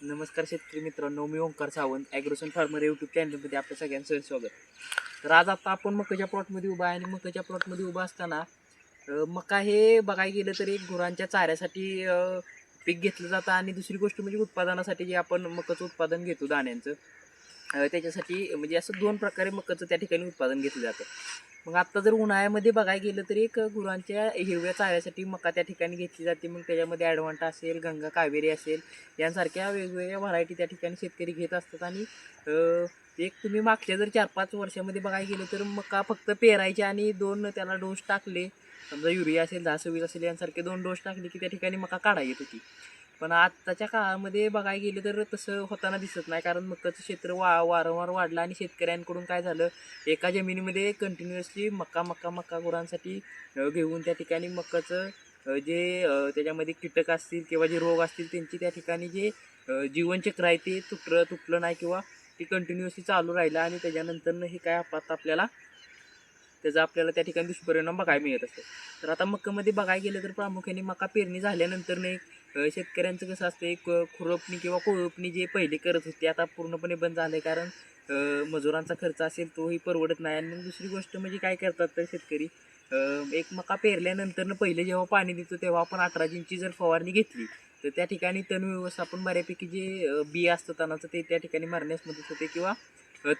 नमस्कार शेतकरी मित्रांनो मी ओंकार सावंत ॲग्रोसन फार्मर यूट्यूब चॅनलमध्ये आपल्या सगळ्यांचं स्वागत. तर आज आता आपण मकाच्या प्लॉटमध्ये उभा आहे आणि मकाच्या प्लॉटमध्ये उभा असताना मका हे बघायला गेलं तर एक गुरांच्या चाऱ्यासाठी पीक घेतलं जातं आणि दुसरी गोष्ट म्हणजे उत्पादनासाठी जे आपण मकाचं उत्पादन घेतो दाण्यांचं त्याच्यासाठी म्हणजे असं दोन प्रकारे मकाचं त्या ठिकाणी उत्पादन घेतलं जातं. मग आत्ता जर उन्हाळ्यामध्ये बघायला गेलं तर एक गुरांच्या हिरव्या चाऱ्यासाठी मका त्या ठिकाणी घेतली जाते. मग त्याच्यामध्ये ॲडवांटा असेल गंगा कावेरी असेल यांसारख्या वेगवेगळ्या व्हरायटी त्या ठिकाणी शेतकरी घेत असतात. आणि एक तुम्ही मागच्या जर चार पाच वर्षामध्ये बघायला गेलं तर मका फक्त पेरायचे आणि दोन त्याला डोस टाकले. समजा युरिया असेल दहा सव्वीस असेल यांसारखे दोन डोस टाकले की त्या ठिकाणी मका काढा येत होती. पण आत्ताच्या काळामध्ये बघायला गेलं तर तसं होताना दिसत नाही. कारण मकाचं क्षेत्र वा वारंवार वाढलं आणि शेतकऱ्यांकडून काय झालं? एका जमिनीमध्ये कंटिन्युअसली मका मका मका गुरांसाठी घेऊन त्या ठिकाणी मकाचं जे त्याच्यामध्ये कीटक असतील किंवा जे रोग असतील त्यांची त्या ठिकाणी जे जीवनचक्र आहे ते तुटलं तुटलं नाही किंवा ते कंटिन्युअसली चालू राहिलं आणि त्याच्यानंतरनं हे काय आपत आपल्याला त्याचा आपल्याला त्या ठिकाणी दुष्परिणाम बघायला मिळत असतो. तर आता मक्कामध्ये बघायला गेलं तर प्रामुख्याने मका पेरणी झाल्यानंतरनं एक शेतकऱ्यांचं कसं असतं एक खुरपणी किंवा कोळपणी जे पहिले करत होते आता पूर्णपणे बंद झालं आहे कारण मजुरांचा खर्च असेल तोही परवडत नाही. आणि मग दुसरी गोष्ट म्हणजे काय करतात तर शेतकरी एक मका पेरल्यानंतरनं पहिले जेव्हा पाणी देतो तेव्हा आपण अठरा इंची जर फवारणी घेतली तर त्या ठिकाणी तण व्यवस्थापन बऱ्यापैकी जे बिया बी असतं तणाचं ते त्या ठिकाणी मारण्यास मदत होते किंवा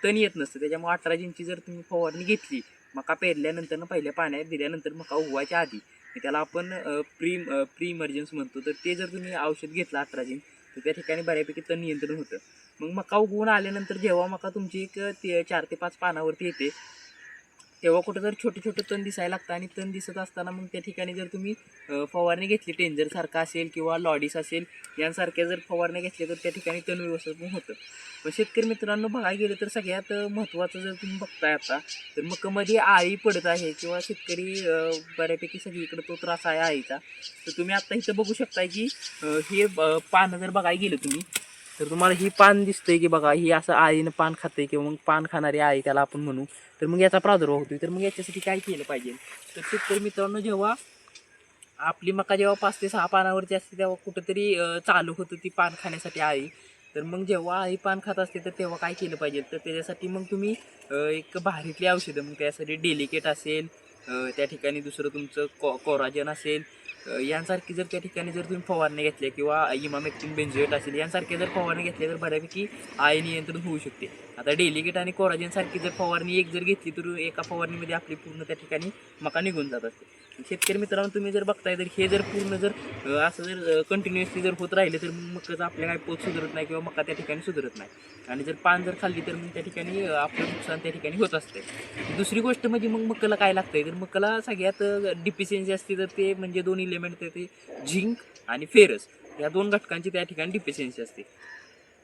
तण येत नसतं. त्याच्यामुळे अठरा इंची जर तुम्ही फवारणी घेतली मका पेरल्यानंतर पहिल्या पाण्यात दिल्यानंतर मका उगवायच्या आधी त्याला आपण प्री प्री इमर्जन्स म्हणतो. तर ते जर तुम्ही औषध घेतलं अठरा तर त्या ठिकाणी बऱ्यापैकी तण नियंत्रण होतं. मग मका उगवून आल्यानंतर जेव्हा मका तुमची एक ते चार ते पाच पानावरती येते तेव्हा कुठं जर छोटे छोटे तण दिसायला लागतं आणि तण दिसत असताना मग त्या ठिकाणी जर तुम्ही फवारणी घेतली टेंजर सारखा असेल किंवा लॉडीस असेल यांसारख्या जर फवारण्या घेतल्या तर त्या ठिकाणी तण व्यवस्थापन होतं. पण शेतकरी मित्रांनो बघायला गेलं तर सगळ्यात महत्त्वाचं जर तुम्ही बघताय आता तर मकमध्ये आळी पडत आहे किंवा शेतकरी बऱ्यापैकी सगळीकडे तो त्रास आहे आळीचा. तर तुम्ही आत्ता इथं बघू शकताय की हे पानं जर बघायला गेलं तुम्ही तर तुम्हाला ही पान दिसतंय की बघा ही असं आळीनं पान खाते किंवा मग पान खाणारी आळी त्याला आपण म्हणू. तर मग याचा प्रादुर्भाव होतोय. तर मग याच्यासाठी काय केलं पाहिजे? तर शेतकरी मित्रांनो जेव्हा आपली मका जेव्हा पाच ते सहा पानावरची असते तेव्हा कुठंतरी चालू होतं ती पान खाण्यासाठी आळी तर मग जेव्हा आई पान खात असते तर तेव्हा काय केलं पाहिजे? तर त्याच्यासाठी मग तुम्ही एक भारीतली औषधं मग त्यासाठी डेलिकेट असेल त्या ठिकाणी दुसरं तुमचं को कोराजन असेल यांसारखी जर त्या ठिकाणी जर तुम्ही फवारणी घेतल्या किंवा इमामेक्टिन बेन्झोएट असेल यांसारखे जर फवारणी घेतल्या तर बऱ्यापैकी आय नियंत्रण होऊ शकते. आता डेलिकेट आणि कोराजेनसारखी जर फवारणी एक जर घेतली तर एका फवारणीमध्ये आपली पूर्ण त्या ठिकाणी मका निघून जात असते. शेतकरी मित्रांनो तुम्ही जर बघताय तर हे जर पूर्ण जर असं जर कंटिन्युअसली जर होत राहिले तर मकाचं आपल्या काय पोत सुधरत नाही किंवा मका त्या ठिकाणी सुधरत नाही. आणि जर पान जर खाल्ली तर मग त्या ठिकाणी आपलं नुकसान त्या ठिकाणी होत असते दुसरी गोष्ट म्हणजे मग मकाला काय लागतंय? तर मकाला सगळ्यात डिफिशियन्सी असते तर ते म्हणजे दोन इलेमेंट ते झिंक आणि फेरस. या दोन घटकांची त्या ठिकाणी डिफिशियन्सी असते.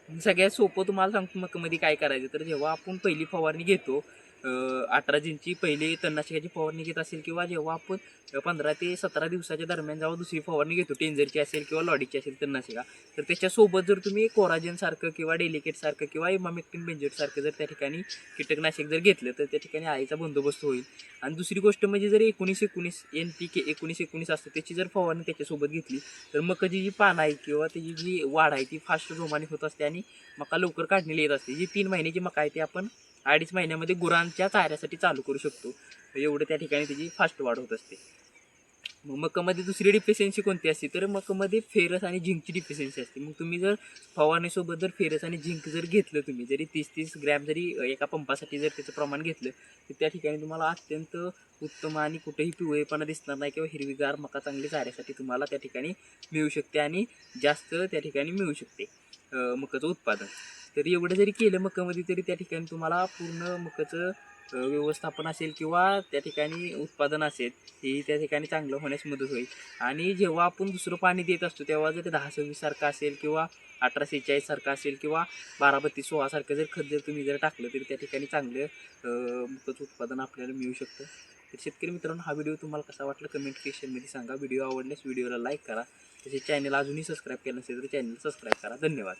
सगळ्यात सोपं तुम्हाला सांगतो मकामध्ये काय करायचं तर जेव्हा आपण पहिली फवारणी घेतो अठरा जिंची पहिली तणनाशकाची फवारणी घेत असेल किंवा जेव्हा आपण पंधरा ते सतरा दिवसाच्या दरम्यान जेव्हा दुसरी फवारणी घेतो टेंजरची असेल किंवा लॉडीची असेल तणनाशिका तर त्याच्यासोबत जर तुम्ही कोराजन सारखं किंवा डेलिकेट सारखं किंवा इमामेक्टिन बेंजेट सारखं जर त्या ठिकाणी कीटकनाशक जर घेतलं तर त्या ठिकाणी आईचा बंदोबस्त होईल. आणि दुसरी गोष्ट म्हणजे जर एकोणीस एकोणीस एन पी के एकोणीस एकोणीस असतं त्याची जर फवारणी त्याच्यासोबत घेतली तर मकाची जी पानं आहे किंवा त्याची जी वाढ आहे ती फास्ट जोमाने होत असते आणि मका लवकर काढलेली येत असते. जी तीन महिन्याची मका आहे ती आपण अडीच महिन्यामध्ये गुरांच्या चाऱ्यासाठी चालू करू शकतो. एवढं त्या ठिकाणी त्याची फास्ट वाढ होत असते. मग मकामध्ये दुसरी डिफिशियन्सी कोणती असते? तर मकामध्ये फेरस आणि झिंकची डिफिशियन्सी असते. मग तुम्ही जर फवारणीसोबत जर फेरस आणि झिंक जर घेतलं तुम्ही जरी तीस तीस ग्रॅम जरी एका पंपासाठी जर त्याचं प्रमाण घेतलं तर त्या ठिकाणी तुम्हाला अत्यंत उत्तम आणि कुठेही पिवळेपणा दिसणार नाही किंवा हिरवीगार मका चांगली चाऱ्यासाठी तुम्हाला त्या ठिकाणी मिळू शकते आणि जास्त त्या ठिकाणी मिळू शकते मकाचं उत्पादन. तर एवढं जरी केलं मकामध्ये तरी त्या ठिकाणी तुम्हाला पूर्ण मकाचं व्यवस्थापन असेल किंवा त्या ठिकाणी उत्पादन असेल हे त्या ठिकाणी चांगलं होण्यास मदत होईल. आणि जेव्हा आपण दुसरं पाणी देत असतो तेव्हा जर दहा सव्वीससारखं असेल किंवा अठरा सेहेचाळीससारखं असेल किंवा बारा बत्तीस सोळासारखं जर खत जर तुम्ही जर टाकलं तरी त्या ठिकाणी चांगलं मुकचं उत्पादन आपल्याला मिळू शकतं. तर शेतकरी मित्रांनो हा व्हिडिओ तुम्हाला कसा वाटला कमेंट सेक्शनमध्ये सांगा. व्हिडिओ आवडल्यास व्हिडिओला लाईक करा. तसेच चॅनल अजूनही सबस्क्राईब केलं नसेल तर चॅनल सबस्क्राईब करा. धन्यवाद.